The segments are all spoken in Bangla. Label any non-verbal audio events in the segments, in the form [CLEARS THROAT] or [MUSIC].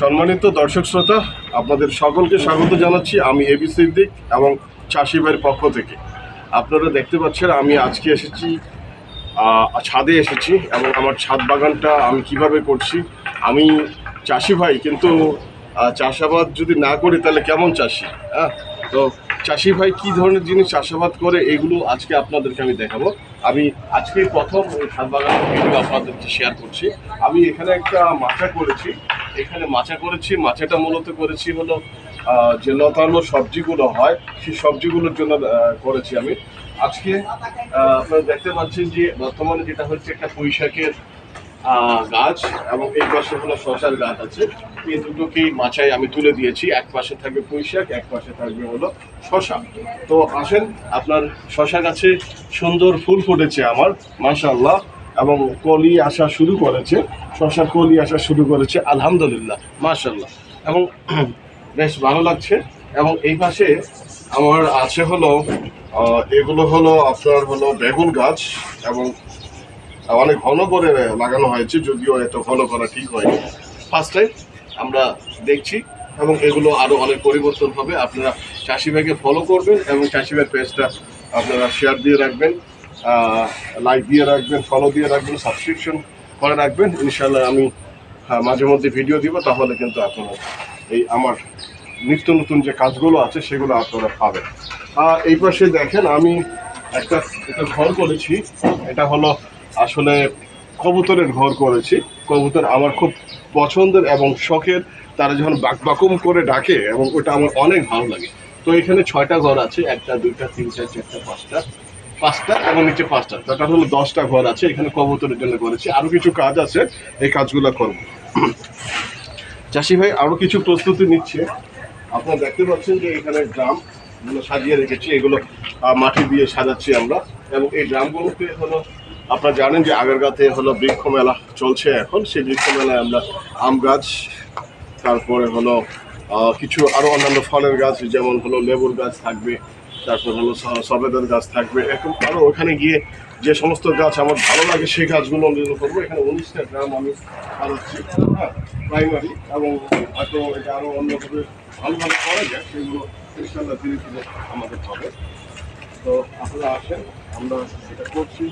সম্মানিত দর্শক শ্রোতা, আপনাদের সকলকে স্বাগত জানাচ্ছি আমি এবি সিদ্দিক এবং চাষি ভাইয়ের পক্ষ থেকে। আপনারা দেখতে পাচ্ছেন, আমি আজকে এসেছি ছাদে এসেছি এবং আমার ছাদ বাগানটা আমি কীভাবে করছি, আমি চাষি ভাই, কিন্তু চাষাবাদ যদি না করি তাহলে কেমন চাষি হ্যাঁ তো চাষি ভাই কি ধরনের জিনিস চাষাবাদ করে, এগুলো আজকে আপনাদেরকে আমি দেখাবো। আমি আজকে প্রথম ছাদ বাগানের ভিডিও আপনাদেরকে শেয়ার করছি। আমি এখানে একটা মাচা করেছি এখানে মাচা করেছি, মাচাটা মূলত করেছি হলো যে লতানো সবজিগুলো হয়, সেই সবজিগুলোর জন্য করেছি আমি। আজকে আপনারা দেখতে পাচ্ছেন যে বর্তমানে যেটা হচ্ছে একটা পুঁইশাকের গাছ এবং এই পাশে হলো শশার গাছ আছে। এই দুটোকেই মাচায় আমি তুলে দিয়েছি। এক পাশে থাকবে পুঁইশাক, এক পাশে থাকবে হলো শশা। তো আসেন, আপনার শশা গাছে সুন্দর ফুল ফুটেছে আমার, মাশাআল্লাহ। এবং কলি আসা শুরু করেছে, শশা কলি আসা শুরু করেছে, আলহামদুলিল্লাহ, মাশাআল্লাহ। এবং [CLEARS THROAT] বেশ ভালো লাগছে। এবং এই পাশে আমার আছে হলো এগুলো হলো আপনার হলো বেগুন গাছ এবং অনেক ঘন করে লাগানো হয়েছে, যদিও এত ঘন করা ঠিক হয়নি। ফার্স্ট টাইম আমরা দেখছি এবং এগুলো আরও অনেক পরিবর্তন হবে। আপনারা চাষি ভাইকে ফলো করবেন এবং চাষি ভাইয়ের পেজটা আপনারা শেয়ার দিয়ে রাখবেন। লাইক দিয়ে রাখবেন ফলো দিয়ে রাখবেন সাবস্ক্রিপশন করে রাখবেন। ইনশাল্লাহ আমি হ্যাঁ, মাঝে মধ্যে ভিডিও দিব তাহলে কিন্তু আপনারা এই আমার নিত্য নতুন যে কাজগুলো আছে সেগুলো আপনারা পাবেন। আহ, এই পাশে দেখেন আমি একটা একটা ঘর করেছি। এটা হলো আসলে কবুতরের ঘর করেছি। কবুতর আমার খুব পছন্দের এবং শখের। তারা যখন বাক বাকুম করে ডাকে এবং ওটা আমার অনেক ভালো লাগে। তো এখানে ছয়টা ঘর আছে একটা দুইটা তিনটা চারটা পাঁচটা। পাঁচটা এবং নিচে পাঁচটা। টোটাল হলো দশটা ঘর আছে, এখানে কবুতরের জন্য করেছি আরও কিছু কাজ আছে, এই কাজগুলো করব। চাষি ভাই আরও কিছু প্রস্তুতি নিচ্ছে। আপনারা দেখতে পাচ্ছেন যে এখানে ড্রামগুলো সাজিয়ে রেখেছি, এগুলো মাটি দিয়ে সাজাচ্ছি আমরা। এবং এই ড্রামগুলোকে হলো, আপনারা জানেন যে আগেরগাতে হলো বৃক্ষ মেলা চলছে এখন। সেই বৃক্ষ মেলায় আমরা আম গাছ, তারপরে হলো কিছু আরও অন্যান্য ফলের গাছ, যেমন হলো লেবুর গাছ থাকবে তারপর হলো সবেদার গাছ থাকবে। এরকম আরও ওখানে গিয়ে যে সমস্ত গাছ আমার ভালো লাগে, সেই গাছগুলো অন্যান্য করব। এখানে উনিশটা গ্রাম আমি সাজাচ্ছি হ্যাঁ প্রাইমারি এবং হয়তো এটা আরও অন্যভাবে ভালোভাবে করা যায়, সেগুলো ইনশাল্লাহ ধীরে ধীরে আমাদের হবে। তো আপনারা আসেন, আমরা এটা করছি।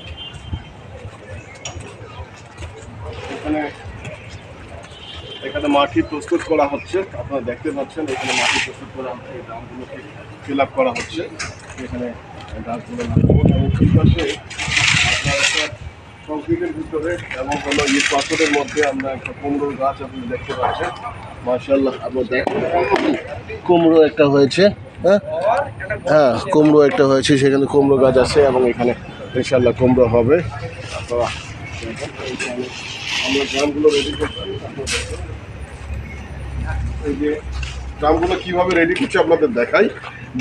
এখানে এখানে মাটি প্রস্তুত করা হচ্ছে। আপনারা দেখতে পাচ্ছেন, এখানে মাটি প্রস্তুত করা হচ্ছে এই ড্রামগুলোকে ফিল আপ করা হচ্ছে। এখানে লাগাবো এবং এই পাশে একটা কংক্রিটের ভিতরে এবং হলো ইট পাথরের মধ্যে আমরা একটা কুমড়োর গাছ আপনি দেখতে পাচ্ছেন। কুমড়ো একটা হয়েছে হ্যাঁ? হ্যাঁ কুমড়ো একটা হয়েছে, সেখানে কুমড়ো গাছ আছে এবং এখানে ইনশাল্লাহ কুমড়ো হবে। আমরা গ্রামগুলো রেডি করছি। এই যে ড্রামগুলো কীভাবে রেডি করছে আপনাদের দেখাই।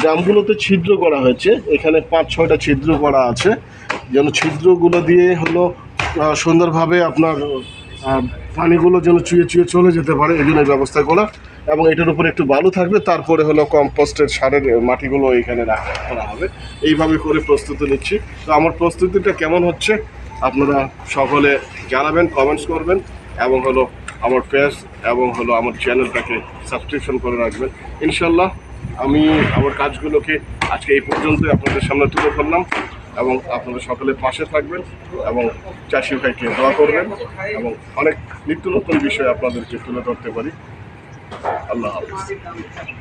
ড্রামগুলোতে ছিদ্র করা হয়েছে। এখানে পাঁচ, ছয়টা ছিদ্র করা আছে। যেন ছিদ্রগুলো দিয়ে হলো সুন্দরভাবে আপনার পানিগুলো যেন চুয়ে চুয়ে চলে যেতে পারে, এই জন্য ব্যবস্থা করা। এবং এটার উপরে একটু বালু থাকবে, তারপরে হলো কম্পোস্টের সারের মাটিগুলো এখানে রাখা করা হবে। এইভাবে করে প্রস্তুতি নিচ্ছি। তো আমার প্রস্তুতিটা কেমন হচ্ছে? আপনারা সকলে জানাবেন কমেন্টস করবেন এবং হলো আমার পেজ এবং হলো আমার চ্যানেলটাকে সাবস্ক্রিপশন করে রাখবেন। ইনশাল্লাহ আমি আমার কাজগুলোকে আজকে এই পর্যন্তই আপনাদের সামনে তুলে ধরলাম এবং আপনারা সকলে পাশে থাকবেন এবং চাষি ভাইকে দোয়া করবেন এবং অনেক নিত্য নতুন বিষয় আপনাদেরকে তুলে ধরতে পারি। আল্লাহ হাফিজ।